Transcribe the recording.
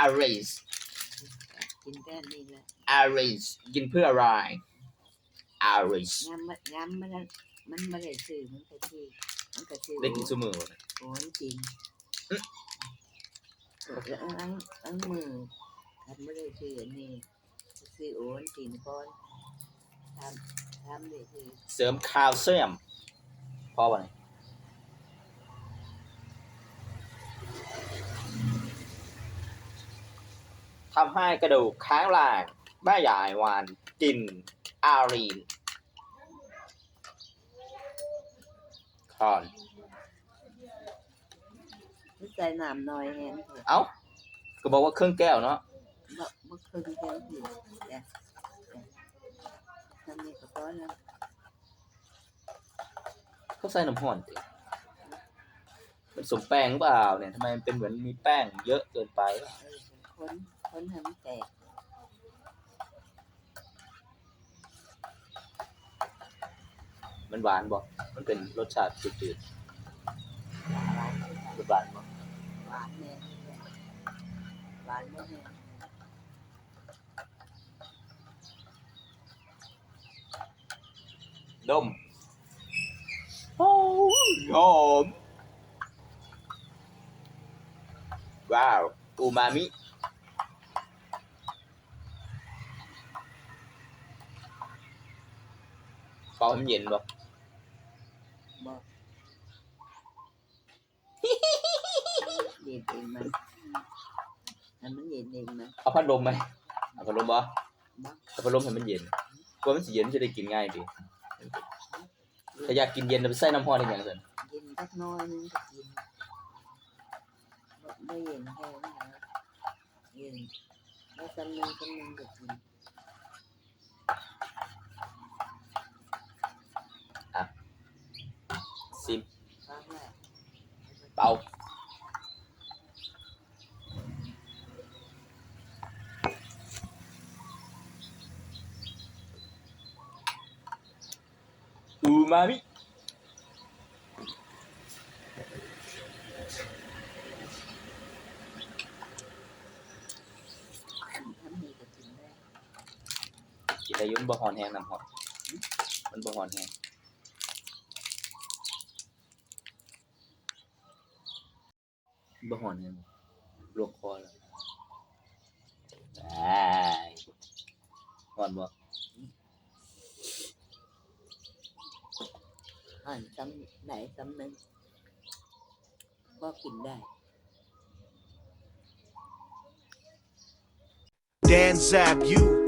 Aris กินแต่นี่แหละ Aris กินเพื่ออะไร Aris ย้ำมันย้ำมันนั้นมันไม่ได้ซื้อมันก็ซื้อมันก็ซื้อได้กินซุมือบ่โอ้ยจริงแล้วอังอังมือทำไม่ได้ซื้ออันนี้ซื้อโอนกินก่อนทำทำได้ซื้อเสริมแคลเซียมพอบ่เนี่ย ทำให้กระดูกค้างล่างแม่ใหญ่วานกินอารีนคอนไม่ใส่น้ำน้อยแฮมเถอะเอ้า ก็บอกว่าเครื่องแก้วเนาะบ่บ่เคยแฮมผิดจ้ะจ้ะทำนี่ก็พอแล้วเขาใส่น้ำห่อนติเป็นสมแป้งหรือเปล่าเนี่ยทำไมมันเป็นเหมือนมีแป้งเยอะเกินไปวะ เออคนคน ทำแตกมันหวานบ่ มันเป็นรสชาติจืดหวานๆรสหวานบ่หวานแน่หวานแน่ดมโอ้ยหอมว้าวอูมามิ ปล่าให้มันเย็นบ่บอกเย็นเองมันอันมันเย็นเองมันเอาพัดลมไหมเอาพัดลมบ่บอกเอาพัดลมให้มันเย็นกลัวมันสิเย็นมันจะได้กินง่ายดีถ้าอยากกินเย็นเอาไปใส่น้ำร้อนได้ยังซั่นเย็นสักน้อยนึงก็กินบ่ไม่เย็นแห้งนะเย็นแล้วสักนึงสักนึงก็กิน ซิมเป่าอูมามิกินได้กินได้อยุ่มันบ่หอนแห้งน้ำหอนมันบ่หอนแห้ง บ่หอนแห้งลวกคอแล้วอ้ายหอนบ่อ่านซ้ำไหนซ้ำนึงก็กินได้ Dan Zap, you